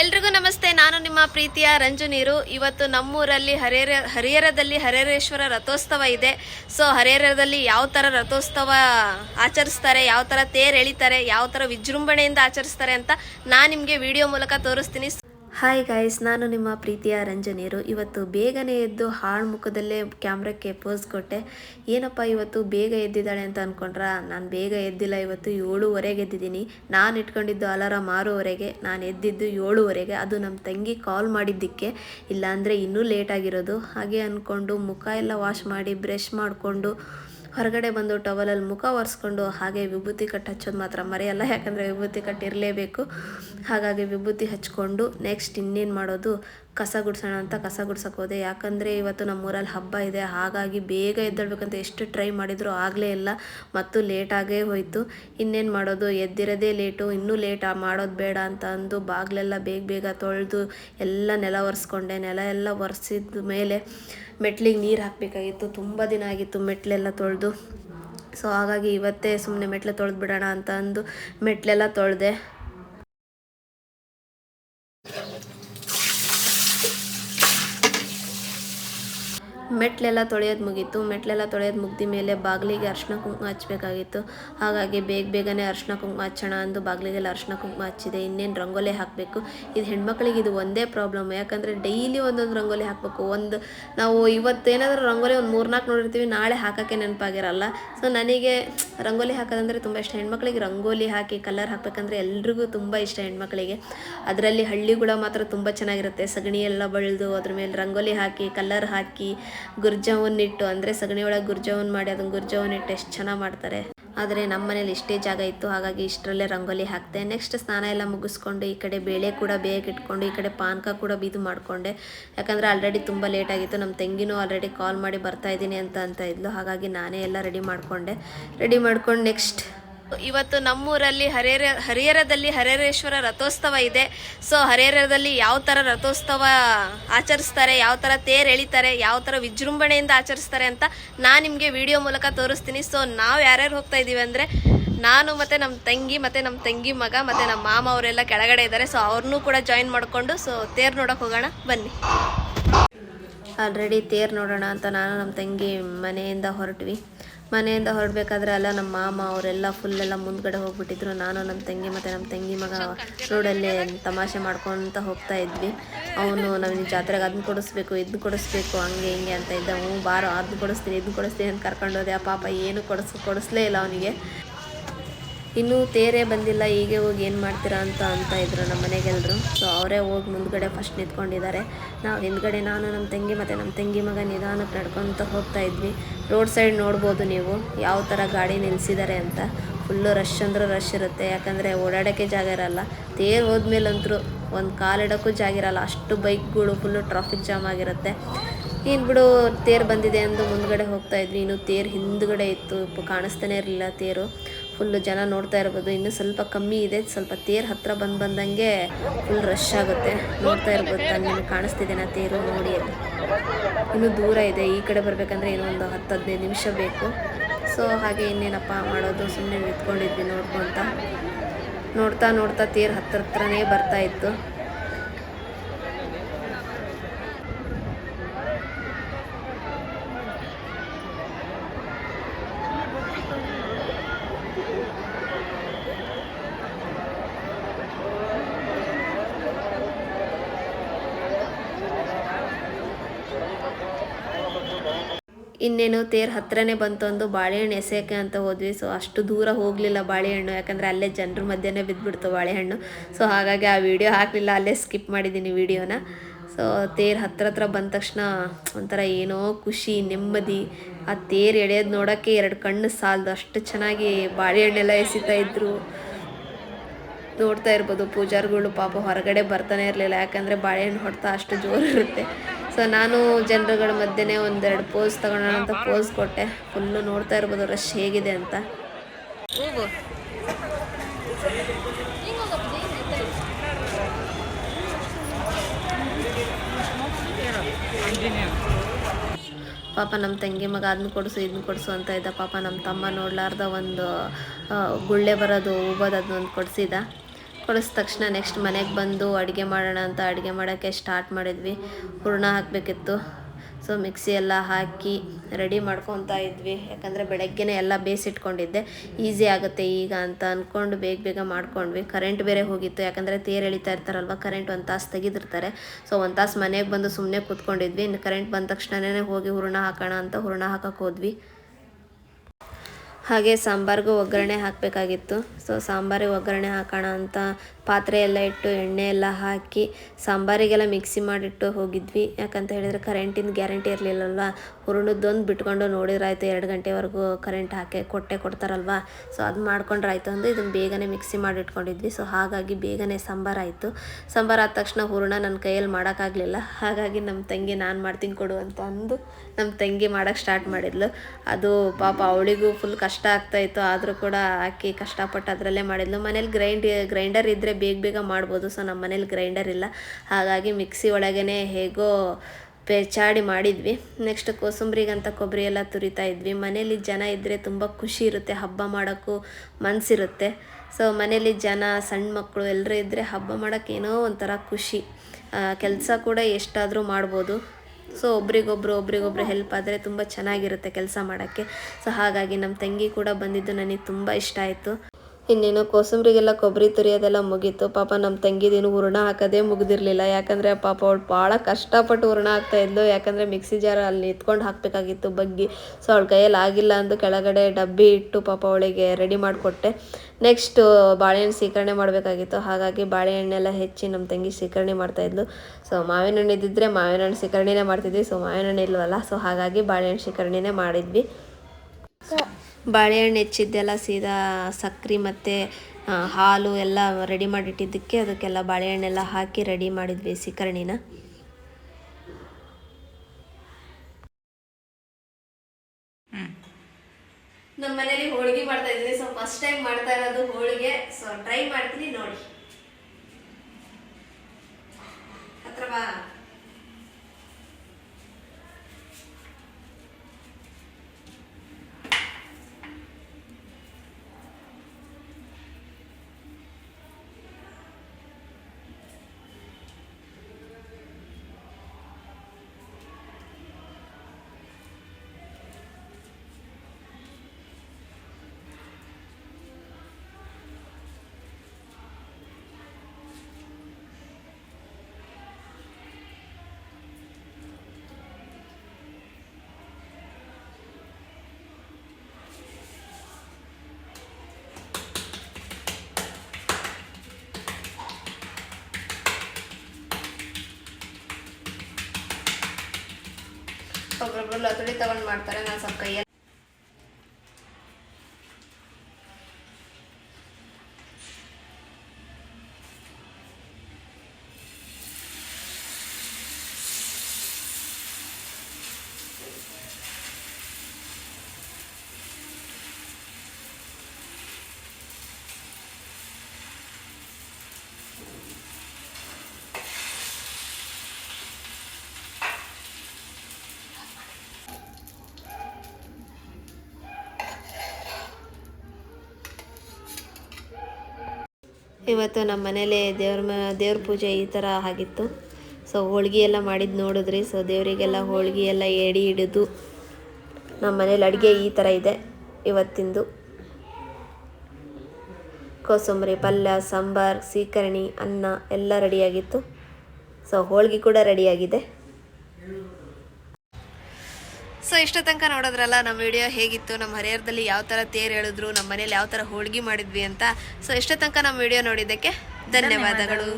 ಎಲ್ರಿಗೂ ನಮಸ್ತೆ. ನಾನು ನಿಮ್ಮ ಪ್ರೀತಿಯ ರಂಜುನೀರು ಇವತ್ತು ನಮ್ಮೂರಲ್ಲಿ ಹರಿಹರ ಹರಿಹರದಲ್ಲಿ ಹರಿಹರೇಶ್ವರ ರಥೋತ್ಸವ ಇದೆ. ಸೊ ಹರಿಹರದಲ್ಲಿ ಯಾವ ಥರ ರಥೋತ್ಸವ ಆಚರಿಸ್ತಾರೆ, ಯಾವ ಥರ ತೇರ್ ಎಳಿತಾರೆ, ಯಾವ ಥರ ವಿಜೃಂಭಣೆಯಿಂದ ಆಚರಿಸ್ತಾರೆ ಅಂತ ನಾನು ನಿಮಗೆ ವಿಡಿಯೋ ಮೂಲಕ ತೋರಿಸ್ತೀನಿ. ಹಾಯ್ ಗಾಯ್ಸ್ ನಾನು ನಿಮ್ಮ ಪ್ರೀತಿಯ ರಂಜನೀರು. ಇವತ್ತು ಬೇಗನೆ ಎದ್ದು ಹಾಳು ಮುಖದಲ್ಲೇ ಕ್ಯಾಮ್ರಕ್ಕೆ ಪೋಸ್ ಕೊಟ್ಟೆ. ಏನಪ್ಪ ಇವತ್ತು ಬೇಗ ಎದ್ದಿದ್ದಾಳೆ ಅಂತ ಅಂದ್ಕೊಂಡ್ರ ನಾನು ಬೇಗ ಎದ್ದಿಲ್ಲ, ಇವತ್ತು ಏಳುವರೆಗೆ ಎದ್ದಿದ್ದೀನಿ ನಾನು ಇಟ್ಕೊಂಡಿದ್ದು ಅಲಾರಾಮ್ ಆರೂವರೆಗೆ, ನಾನು ಎದ್ದಿದ್ದು ಏಳುವರೆಗೆ. ಅದು ನಮ್ಮ ತಂಗಿ ಕಾಲ್ ಮಾಡಿದ್ದಕ್ಕೆ. ಇಲ್ಲಾಂದರೆ ಇನ್ನೂ ಲೇಟ್ ಆಗಿರೋದು. ಹಾಗೆ ಅಂದ್ಕೊಂಡು ಮುಖ ಎಲ್ಲ ವಾಶ್ ಮಾಡಿ ಬ್ರಷ್ ಮಾಡಿಕೊಂಡು ಹೊರಗಡೆ ಬಂದು ಟವಲಲ್ಲಿ ಮುಖ ಒರೆಸ್ಕೊಂಡು ಹಾಗೆ ವಿಭೂತಿ ಕಟ್ಟು ಹಚ್ಚೋದು ಮಾತ್ರ ಮರೆಯಲ್ಲ, ಯಾಕಂದರೆ ವಿಭೂತಿ ಕಟ್ಟಿರಲೇಬೇಕು. ಹಾಗಾಗಿ ವಿಭೂತಿ ಹಚ್ಕೊಂಡು ನೆಕ್ಸ್ಟ್ ಇನ್ನೇನು ಮಾಡೋದು? ಕಸ ಗುಡಿಸೋಣ ಅಂತ ಕಸ ಗುಡ್ಸಕ್ಕೆ ಹೋದೆ. ಯಾಕಂದರೆ ಇವತ್ತು ನಮ್ಮೂರಲ್ಲಿ ಹಬ್ಬ ಇದೆ. ಹಾಗಾಗಿ ಬೇಗ ಎದ್ದೇಳ್ಬೇಕಂತ ಎಷ್ಟು ಟ್ರೈ ಮಾಡಿದರೂ ಆಗಲೇ ಇಲ್ಲ. ಮತ್ತು ಲೇಟಾಗೇ ಹೋಯಿತು. ಇನ್ನೇನು ಮಾಡೋದು? ಎದ್ದಿರೋದೇ ಲೇಟು. ಇನ್ನೂ ಲೇಟ್ ಮಾಡೋದು ಬೇಡ ಅಂತ ಅಂದು ಬಾಗಿಲೆಲ್ಲ ಬೇಗ ಬೇಗ ತೊಳೆದು ಎಲ್ಲ ನೆಲ ಒರೆಸ್ಕೊಂಡೆ. ನೆಲ ಎಲ್ಲ ಒರೆಸಿದ ಮೇಲೆ ಮೆಟ್ಲಿಗೆ ನೀರು ಹಾಕಬೇಕಾಗಿತ್ತು. ತುಂಬ ದಿನ ಆಗಿತ್ತು ಮೆಟ್ಲೆಲ್ಲ ತೊಳೆದು. ಸೊ ಹಾಗಾಗಿ ಇವತ್ತೇ ಸುಮ್ಮನೆ ಮೆಟ್ಲು ತೊಳೆದು ಬಿಡೋಣ ಅಂತ ಅಂದು ಮೆಟ್ಲೆಲ್ಲ ತೊಳೆದೆ. ಮೆಟ್ಲೆಲ್ಲ ತೊಳೆಯೋದು ಮುಗೀತು. ಮೆಟ್ಲೆಲ್ಲ ತೊಳೆಯೋದು ಮುಗ್ದ ಮೇಲೆ ಬಾಗಿಲಿಗೆ ಅರ್ಶಿನ ಕುಂಕುಮ ಹಚ್ಚಬೇಕಾಗಿತ್ತು ಹಾಗಾಗಿ ಬೇಗ ಬೇಗನೆ ಅರ್ಶಿನ ಕುಂಕುಮ ಹಚ್ಚೋಣ ಅಂದು ಬಾಗಿಲಿಗೆಲ್ಲ ಅರ್ಶಿನ ಕುಂಕುಮ ಹಚ್ಚಿದೆ. ಇನ್ನೇನು ರಂಗೋಲಿ ಹಾಕಬೇಕು? ಇದು ಹೆಣ್ಮಕ್ಳಿಗೆ ಇದು ಒಂದೇ ಪ್ರಾಬ್ಲಮ್ ಯಾಕಂದರೆ ಡೈಲಿ ಒಂದೊಂದು ರಂಗೋಲಿ ಹಾಕಬೇಕು. ಒಂದು ನಾವು ಇವತ್ತೇನಾದರೂ ರಂಗೋಲಿ ಒಂದು ಮೂರ್ನಾಲ್ಕು ನೋಡಿರ್ತೀವಿ, ನಾಳೆ ಹಾಕೋಕ್ಕೆ ನೆನಪಾಗಿರಲ್ಲ. ಸೊ ನನಗೆ ರಂಗೋಲಿ ಹಾಕೋದಂದರೆ ತುಂಬ ಇಷ್ಟ. ಹೆಣ್ಮಕ್ಳಿಗೆ ರಂಗೋಲಿ ಹಾಕಿ ಕಲರ್ ಹಾಕಬೇಕಂದ್ರೆ ಎಲ್ರಿಗೂ ತುಂಬ ಇಷ್ಟ ಹೆಣ್ಮಕ್ಳಿಗೆ. ಅದರಲ್ಲಿ ಹಳ್ಳಿಗಳ ಮಾತ್ರ ತುಂಬ ಚೆನ್ನಾಗಿರುತ್ತೆ. ಸಗಣಿ ಎಲ್ಲ ಬಳಿದು ಅದ್ರ ಮೇಲೆ ರಂಗೋಲಿ ಹಾಕಿ ಕಲರ್ ಹಾಕಿ ಗುರ್ಜವನ್ನಿಟ್ಟು, ಅಂದರೆ ಸಗಣಿ ಒಳಗೆ ಗುರ್ಜವನ್ ಮಾಡಿ ಅದನ್ನು ಗುರ್ಜವನ್ ಇಟ್ಟು ಎಷ್ಟು ಚೆನ್ನಾಗಿ ಮಾಡ್ತಾರೆ. ಆದರೆ ನಮ್ಮ ಮನೇಲಿ ಇಷ್ಟೇ ಜಾಗ ಇತ್ತು, ಹಾಗಾಗಿ ಇಷ್ಟರಲ್ಲೇ ರಂಗೋಲಿ ಹಾಕ್ತೆ ನೆಕ್ಸ್ಟ್ ಸ್ನಾನ ಎಲ್ಲ ಮುಗಿಸ್ಕೊಂಡು ಈ ಕಡೆ ಬೇಳೆ ಕೂಡ ಬೇಗ ಇಟ್ಕೊಂಡು, ಈ ಕಡೆ ಪಾನಕ ಕೂಡ ಬೀದು ಮಾಡಿಕೊಂಡೆ. ಯಾಕಂದರೆ ಆಲ್ರೆಡಿ ತುಂಬ ಲೇಟ್ ಆಗಿತ್ತು ನಮ್ಮ ತಂಗಿನೂ ಆಲ್ರೆಡಿ ಕಾಲ್ ಮಾಡಿ ಬರ್ತಾ ಇದ್ದೀನಿ ಅಂತ ಅಂತ ಇದ್ಲು. ಹಾಗಾಗಿ ನಾನೇ ಎಲ್ಲ ರೆಡಿ ಮಾಡಿಕೊಂಡೆ. ರೆಡಿ ಮಾಡ್ಕೊಂಡು ನೆಕ್ಸ್ಟ್ ಇವತ್ತು ನಮ್ಮೂರಲ್ಲಿ ಹರಿಹರ, ಹರಿಹರದಲ್ಲಿ ಹರಿಹರೇಶ್ವರ ರಥೋತ್ಸವ ಇದೆ. ಸೊ ಹರಿಹರದಲ್ಲಿ ಯಾವ ಥರ ರಥೋತ್ಸವ ಆಚರಿಸ್ತಾರೆ, ಯಾವ ಥರ ತೇರ್ ಎಳಿತಾರೆ, ಯಾವ ಥರ ವಿಜೃಂಭಣೆಯಿಂದ ಆಚರಿಸ್ತಾರೆ ಅಂತ ನಾನು ನಿಮಗೆ ವಿಡಿಯೋ ಮೂಲಕ ತೋರಿಸ್ತೀನಿ. ಸೊ ನಾವು ಯಾರ್ಯಾರು ಹೋಗ್ತಾ ಇದ್ದೀವಿ ಅಂದರೆ ನಾನು ಮತ್ತು ನಮ್ಮ ತಂಗಿ, ಮತ್ತು ನಮ್ಮ ತಂಗಿ ಮಗ, ಮತ್ತು ನಮ್ಮ ಮಾಮ ಅವರೆಲ್ಲ ಕೆಳಗಡೆ ಇದ್ದಾರೆ. ಸೊ ಅವ್ರನ್ನೂ ಕೂಡ ಜಾಯಿನ್ ಮಾಡಿಕೊಂಡು ಸೊ ತೇರ್ ನೋಡೋಕೆ ಹೋಗೋಣ. ಬನ್ನಿ. ಆಲ್ರೆಡಿ ತೇರು ನೋಡೋಣ ಅಂತ ನಾನು ನಮ್ಮ ತಂಗಿ ಮನೆಯಿಂದ ಹೊರಟ್ವಿ. ಮನೆಯಿಂದ ಹೊರಡ್ಬೇಕಾದ್ರೆ ಎಲ್ಲ ನಮ್ಮ ಮಾಮ ಅವರೆಲ್ಲ ಫುಲ್ ಎಲ್ಲ ಮುಂದ್ಗಡೆ ಹೋಗ್ಬಿಟ್ಟಿದ್ರು. ನಾನು ನಮ್ಮ ತಂಗಿ ಮತ್ತು ನಮ್ಮ ತಂಗಿ ಮಗ ರೋಡಲ್ಲೇ ತಮಾಷೆ ಮಾಡ್ಕೊತ ಹೋಗ್ತಾ ಇದ್ವಿ. ಅವನು ನಮಗೆ ಜಾತ್ರೆಗೆ ಅದನ್ನ ಕೊಡಿಸ್ಬೇಕು ಇದ್ದು ಕೊಡಿಸ್ಬೇಕು, ಹಂಗೆ ಹಿಂಗೆ ಅಂತ ಇದ್ದ. ಹ್ಞೂ ಬಾರೋ ಅದನ್ನ ಕೊಡಿಸ್ತೀನಿ ಇದ್ದು ಕೊಡಿಸ್ತೀನಿ ಅಂತ ಕರ್ಕೊಂಡೋದೆ. ಆ ಪಾಪ ಏನು ಕೊಡಿಸ್, ಕೊಡಿಸ್ಲೇ ಇಲ್ಲ ಅವನಿಗೆ. ಇನ್ನೂ ತೇರೇ ಬಂದಿಲ್ಲ, ಹೀಗೆ ಹೋಗಿ ಏನು ಮಾಡ್ತೀರಾ ಅಂತ ಅಂತ ಇದ್ರು ನಮ್ಮ ಮನೆಗೆಲ್ಲರು ಸೊ ಅವರೇ ಹೋಗಿ ಮುಂದ್ಗಡೆ ಫಸ್ಟ್ ನಿಂತ್ಕೊಂಡಿದ್ದಾರೆ. ನಾವು ಹಿಂದ್ಗಡೆ ನಾನು ನಮ್ಮ ತಂಗಿ ಮತ್ತು ನಮ್ಮ ತಂಗಿ ಮಗ ನಿಧಾನಕ್ಕೆ ನಡ್ಕೊತ ಹೋಗ್ತಾ ಇದ್ವಿ. ರೋಡ್ ಸೈಡ್ ನೋಡ್ಬೋದು ನೀವು, ಯಾವ ಥರ ಗಾಡಿ ನಿಲ್ಲಿಸಿದ್ದಾರೆ ಅಂತ. ಫುಲ್ಲು ರಶ್ ಅಂದ್ರೆ ರಶ್ ಇರುತ್ತೆ, ಯಾಕಂದರೆ ಓಡಾಡೋಕ್ಕೆ ಜಾಗ ಇರಲ್ಲ. ತೇರು ಹೋದ್ಮೇಲಂತರೂ ಒಂದು ಕಾಲಿಡೋಕ್ಕೂ ಜಾಗ ಇರಲ್ಲ. ಅಷ್ಟು ಬೈಕ್ಗಳು ಫುಲ್ಲು ಟ್ರಾಫಿಕ್ ಜಾಮ್ ಆಗಿರುತ್ತೆ. ಏನು ಬಿಡು, ತೇರು ಬಂದಿದೆ ಅಂದು ಮುಂದ್ಗಡೆ ಹೋಗ್ತಾ ಇದ್ವಿ. ಇನ್ನು ತೇರು ಹಿಂದ್ಗಡೆ ಇತ್ತು, ಕಾಣಿಸ್ತಾನೆ ಇರಲಿಲ್ಲ ತೇರು. ಫುಲ್ಲು ಜನ ನೋಡ್ತಾ ಇರ್ಬೋದು. ಇನ್ನೂ ಸ್ವಲ್ಪ ಕಮ್ಮಿ ಇದೆ. ಸ್ವಲ್ಪ ತೇರು ಹತ್ರ ಬಂದು ಬಂದಂಗೆ ಫುಲ್ ರಶ್ ಆಗುತ್ತೆ. ನೋಡ್ತಾ ಇರ್ಬೋದು. ನಿಮ್ಗೆ ಕಾಣಿಸ್ತಿದೆ ತೇರು ನೋಡಿ. ಇನ್ನೂ ದೂರ ಇದೆ. ಈ ಕಡೆ ಬರಬೇಕಂದ್ರೆ ಇನ್ನೊಂದು ಹತ್ತು, ಹದಿನೈದು ನಿಮಿಷ ಬೇಕು. ಸೊ ಹಾಗೆ ಇನ್ನೇನಪ್ಪ ಮಾಡೋದು? ಸುಮ್ಮನೆ ನಿಂತ್ಕೊಂಡಿದ್ವಿ ನೋಡ್ಕೊತ. ನೋಡ್ತಾ ನೋಡ್ತಾ ತೇರು ಹತ್ರ ಹತ್ರನೇ ಬರ್ತಾ ಇತ್ತು. ಇನ್ನೇನು ತೇರು ಹತ್ರನೇ ಬಂತು ಅಂದು ಬಾಳೆಹಣ್ಣು ಎಸೆಯೋಕ್ಕೆ ಅಂತ ಹೋದ್ವಿ. ಸೊ ಅಷ್ಟು ದೂರ ಹೋಗಲಿಲ್ಲ ಬಾಳೆಹಣ್ಣು. ಯಾಕಂದರೆ ಅಲ್ಲೇ ಜನರ ಮಧ್ಯೆನೇ ಬಿದ್ದುಬಿಡ್ತು ಬಾಳೆಹಣ್ಣು. ಸೊ ಹಾಗಾಗಿ ಆ ವಿಡಿಯೋ ಹಾಕಲಿಲ್ಲ. ಅಲ್ಲೇ ಸ್ಕಿಪ್ ಮಾಡಿದ್ದೀನಿ ವಿಡಿಯೋನ ಸೊ ತೇರು ಹತ್ರ ಹತ್ರ ಬಂದ ತಕ್ಷಣ ಒಂಥರ ಏನೋ ಖುಷಿ, ನೆಮ್ಮದಿ. ಆ ತೇರು ಎಳೆಯೋದು ನೋಡೋಕ್ಕೆ ಎರಡು ಕಣ್ಣು ಸಾಲದು. ಅಷ್ಟು ಚೆನ್ನಾಗಿ ಬಾಳೆಹಣ್ಣೆಲ್ಲ ಎಸಿತಾ ಇದ್ರು. ನೋಡ್ತಾ ಇರ್ಬೋದು ಪೂಜಾರಿಗಳು ಪಾಪ ಹೊರಗಡೆ ಬರ್ತಾನೆ ಇರಲಿಲ್ಲ. ಯಾಕಂದರೆ ಬಾಳೆಹಣ್ಣು ಹೊಡ್ತಾ ಅಷ್ಟು ಜೋರು ಇರುತ್ತೆ. ಸೊ ನಾನು ಜನರುಗಳ ಮಧ್ಯೆ ಒಂದೆರಡು ಪೋಸ್ ತಗೊಳ್ಳೋಣ ಅಂತ ಪೋಸ್ ಕೊಟ್ಟೆ. ಫುಲ್ಲು ನೋಡ್ತಾ ಇರ್ಬೋದು ರಶ್ ಹೇಗಿದೆ ಅಂತ. ಪಾಪ ನಮ್ಮ ತಂಗಿ ಮಗ ಅದನ್ನ ಕೊಡಿಸು ಇದನ್ನ ಕೊಡಿಸು ಅಂತ ಇದ್ದ. ಪಾಪ ನಮ್ಮ ತಮ್ಮ ನೋಡ್ಲಾರ್ದ ಒಂದು ಗುಳ್ಳೆ ಬರೋದು ಹೋಗೋದು ಅದನ್ನೊಂದು ಕೊಡಿಸಿದ. ಕೊಡಿದ ತಕ್ಷಣ ನೆಕ್ಸ್ಟ್ ಮನೆಗೆ ಬಂದು ಅಡುಗೆ ಮಾಡೋಣ ಅಂತ ಅಡುಗೆ ಮಾಡೋಕ್ಕೆ ಸ್ಟಾರ್ಟ್ ಮಾಡಿದ್ವಿ. ಹೂರ್ಣ ಹಾಕಬೇಕಿತ್ತು. ಸೊ ಮಿಕ್ಸಿ ಎಲ್ಲ ಹಾಕಿ ರೆಡಿ ಮಾಡ್ಕೊತಾ ಇದ್ವಿ. ಯಾಕಂದರೆ ಬೆಳಗ್ಗೆನೇ ಎಲ್ಲ ಬೇಯಿಸಿಟ್ಕೊಂಡಿದ್ದೆ ಈಸಿ ಆಗುತ್ತೆ ಈಗ ಅಂತ ಅಂದ್ಕೊಂಡು ಬೇಗ ಬೇಗ ಮಾಡ್ಕೊಂಡ್ವಿ. ಕರೆಂಟ್ ಬೇರೆ ಹೋಗಿತ್ತು. ಯಾಕಂದರೆ ತೇರು ಎಳಿತಾ ಇರ್ತಾರಲ್ವ ಕರೆಂಟ್ ಒಂದು ತಾಸು ತೆಗೆದಿರ್ತಾರೆ. ಸೊ ಒಂದು ತಾಸು ಮನೆಗೆ ಬಂದು ಸುಮ್ಮನೆ ಕೂತ್ಕೊಂಡಿದ್ವಿ. ಇನ್ನು ಕರೆಂಟ್ ಬಂದ ತಕ್ಷಣನೇ ಹೋಗಿ ಹೂರ್ಣ ಹಾಕೋಣ ಅಂತ ಹೂರ್ಣ ಹಾಕಕ್ಕೆ ಹೋದ್ವಿ. ಹಾಗೆ ಸಾಂಬಾರಿಗೂ ಒಗ್ಗರಣೆ ಹಾಕಬೇಕಾಗಿತ್ತು. ಸೊ ಸಾಂಬಾರಿಗೆ ಒಗ್ಗರಣೆ ಹಾಕೋಣ ಅಂತ ಪಾತ್ರೆ ಎಲ್ಲ ಇಟ್ಟು, ಎಣ್ಣೆ ಎಲ್ಲ ಹಾಕಿ, ಸಾಂಬಾರಿಗೆಲ್ಲ ಮಿಕ್ಸಿ ಮಾಡಿಟ್ಟು ಹೋಗಿದ್ವಿ. ಯಾಕಂತ ಹೇಳಿದರೆ ಕರೆಂಟಿನ ಗ್ಯಾರಂಟಿ ಇರಲಿಲ್ಲಲ್ವ? ಹುರುಣದ್ದೊಂದು ಬಿಟ್ಕೊಂಡು ನೋಡಿದ್ರಾಯ್ತು, ಎರಡು ಗಂಟೆವರೆಗೂ ಕರೆಂಟ್ ಹಾಕಿ, ಕೊಟ್ಟೆ ಕೊಡ್ತಾರಲ್ವ? ಸೊ ಅದು ಮಾಡ್ಕೊಂಡ್ರಾಯ್ತು ಅಂದರೆ ಇದನ್ನು ಬೇಗನೆ ಮಿಕ್ಸಿ ಮಾಡಿಟ್ಕೊಂಡಿದ್ವಿ. ಸೊ ಹಾಗಾಗಿ ಬೇಗನೆ ಸಾಂಬಾರು ಆಯಿತು ಸಾಂಬಾರು ಆದ ತಕ್ಷಣ ಹೂರಣ ನನ್ನ ಕೈಯಲ್ಲಿ ಮಾಡೋಕ್ಕಾಗಲಿಲ್ಲ. ಹಾಗಾಗಿ ನಮ್ಮ ತಂಗಿ ನಾನು ಮಾಡ್ತೀನಿ ಕೊಡು ಅಂತ ಅಂದು ನಮ್ಮ ತಂಗಿ ಮಾಡೋಕ್ಕೆ ಸ್ಟಾರ್ಟ್ ಮಾಡಿದ್ಲು. ಅದು ಪಾಪ ಅವಳಿಗೂ ಫುಲ್ ಕಷ್ಟ ಆಗ್ತಾಯಿತ್ತು ಆದರೂ ಕೂಡ ಹಾಕಿ ಕಷ್ಟಪಟ್ಟು ಅದರಲ್ಲೇ ಮಾಡಿದ್ಲು. ಮನೇಲಿ ಗ್ರೈಂಡ್ ಗ್ರೈಂಡರ್ ಇದ್ದರೆ ಬೇಗ ಬೇಗ ಮಾಡ್ಬೋದು ಸೊ ನಮ್ಮ ಮನೇಲಿ ಗ್ರೈಂಡರ್ ಇಲ್ಲ. ಹಾಗಾಗಿ ಮಿಕ್ಸಿ ಒಳಗೇ ಹೇಗೋ ಪೆಚಾಡಿ ಮಾಡಿದ್ವಿ. ನೆಕ್ಸ್ಟ್ ಕೋಸಂಬರಿಗಂತ ಕೊಬ್ಬರಿ ಎಲ್ಲ ತುರಿತಾ ಇದ್ವಿ. ಮನೇಲಿ ಜನ ಇದ್ದರೆ ತುಂಬ ಖುಷಿ ಇರುತ್ತೆ, ಹಬ್ಬ ಮಾಡೋಕ್ಕೂ ಮನಸ್ಸಿರುತ್ತೆ ಸೊ ಮನೇಲಿ ಜನ ಸಣ್ಣ ಮಕ್ಕಳು ಎಲ್ಲರೂ ಇದ್ದರೆ ಹಬ್ಬ ಮಾಡೋಕ್ಕೆ ಏನೋ ಒಂಥರ ಖುಷಿ. ಕೆಲಸ ಕೂಡ ಎಷ್ಟಾದರೂ ಮಾಡ್ಬೋದು. ಸೊ ಒಬ್ರಿಗೊಬ್ರು ಒಬ್ರಿಗೊಬ್ರು ಹೆಲ್ಪ್ ಆದರೆ ತುಂಬ ಚೆನ್ನಾಗಿರುತ್ತೆ ಕೆಲಸ ಮಾಡೋಕ್ಕೆ. ಸೊ ಹಾಗಾಗಿ ನಮ್ಮ ತಂಗಿ ಕೂಡ ಬಂದಿದ್ದು ನನಗೆ ತುಂಬ ಇಷ್ಟ ಆಯಿತು. ಇನ್ನೇನು ಕೋಸಂಬರಿಗೆಲ್ಲ ಕೊಬ್ಬರಿ ತುರಿಯೋದೆಲ್ಲ ಮುಗೀತು. ಪಾಪ ನಮ್ಮ ತಂಗಿದೇನು ಹೂರಣ ಹಾಕೋದೇ ಮುಗ್ದಿರಲಿಲ್ಲ. ಯಾಕಂದರೆ ಪಾಪ ಅವಳು ಭಾಳ ಕಷ್ಟಪಟ್ಟು ಹೂರಣ ಹಾಕ್ತಾ ಇದ್ಲು. ಯಾಕಂದರೆ ಮಿಕ್ಸಿ ಜಾರ್ ಅಲ್ಲಿ ನಿತ್ಕೊಂಡು ಹಾಕಬೇಕಾಗಿತ್ತು ಬಗ್ಗಿ. ಸೊ ಅವಳ ಕೈಯಲ್ಲಿ ಆಗಿಲ್ಲ ಅಂದು ಕೆಳಗಡೆ ಡಬ್ಬಿ ಇಟ್ಟು ಪಾಪ ಅವಳಿಗೆ ರೆಡಿ ಮಾಡಿಕೊಟ್ಟೆ. ನೆಕ್ಸ್ಟು ಬಾಳೆಹಣ್ಣು ಸೀಕರಣೆ ಮಾಡಬೇಕಾಗಿತ್ತು. ಹಾಗಾಗಿ ಬಾಳೆಹಣ್ಣೆಲ್ಲ ಹೆಚ್ಚಿ ನಮ್ಮ ತಂಗಿ ಸೀಕರಣೆ ಮಾಡ್ತಾಯಿದ್ಲು ಸೊ ಮಾವಿನ ಹಣ್ಣು ಇದ್ದಿದ್ದರೆ ಮಾವಿನ ಹಣ್ಣು ಸೀಕರಣೆನೇ ಮಾಡ್ತಿದ್ವಿ. ಸೊ ಮಾವಿನ ಹಣ್ಣು ಇಲ್ವಲ್ಲ? ಸೊ ಹಾಗಾಗಿ ಬಾಳೆಹಣ್ಣು ಸೀಕರಣೆನೇ ಮಾಡಿದ್ವಿ. ಬಾಳೆಹಣ್ಣು ಹೆಚ್ಚಿದ್ದೆಲ್ಲ ಸೀದಾ ಸಕ್ರೆ ಮತ್ತು ಹಾಲು ಎಲ್ಲ ರೆಡಿ ಮಾಡಿಟ್ಟಿದ್ದಕ್ಕೆ ಅದಕ್ಕೆಲ್ಲ ಬಾಳೆಹಣ್ಣೆಲ್ಲ ಹಾಕಿ ರೆಡಿ ಮಾಡಿದ್ವಿ ಸೀಕರ್ಣಿನ ನಮ್ಮ ಮನೇಲಿ ಹೋಳಿಗೆ ಮಾಡ್ತಾ ಇದ್ವಿ ಸೊ ಫಸ್ಟ್ ಟೈಮ್ ಮಾಡ್ತಾ ಇರೋದು ಹೋಳಿಗೆ. ಸೊ ಟ್ರೈ ಮಾಡ್ತೀನಿ ನೋಡಿ ಹತ್ರ ಬಾ ಒಬ್ರೊಬ್ರು ಲತುಡಿ ತಗೊಂಡ್ ಮಾಡ್ತಾರೆ ನಾನು ಸ್ವಲ್ಪ ಕೈಯಲ್ಲಿ ಇವತ್ತು ನಮ್ಮ ಮನೇಲಿ ದೇವ್ರ ಮ, ದೇವ್ರ ಪೂಜೆ ಈ ಥರ ಆಗಿತ್ತು. ಸೊ ಹೋಳ್ಗೆ ಎಲ್ಲ ಮಾಡಿದ್ದು ನೋಡಿದ್ರಿ. ಸೊ ದೇವರಿಗೆಲ್ಲ ಹೋಳಿಗೆ ಎಲ್ಲ ಎಡಿ ಹಿಡಿದು ನಮ್ಮ ಮನೇಲಿ ಅಡುಗೆ ಈ ಥರ ಇದೆ ಇವತ್ತಿಂದು. ಕೋಸಂಬರಿ, ಪಲ್ಯ, ಸಾಂಬಾರ್, ಸೀಕರಣಿ, ಅನ್ನ ಎಲ್ಲ ರೆಡಿಯಾಗಿತ್ತು ಸೊ ಹೋಳಿಗೆ ಕೂಡ ರೆಡಿಯಾಗಿದೆ ಸೊ ಇಷ್ಟ ತನಕ ನೋಡೋದ್ರಲ್ಲ, ನಮ್ಮ ವಿಡಿಯೋ ಹೇಗಿತ್ತು, ನಮ್ಮ ಹರಿಹರದಲ್ಲಿ ಯಾವ ಥರ ತೇರು ಹೇಳಿದ್ರು ನಮ್ಮ ಮನೇಲಿ ಯಾವ ಥರ ಹೋಳ್ಗೆ ಮಾಡಿದ್ವಿ ಅಂತ. ಸೊ ಇಷ್ಟ ತನಕ ನಮ್ಮ ವಿಡಿಯೋ ನೋಡಿದ್ದಕ್ಕೆ ಧನ್ಯವಾದಗಳು.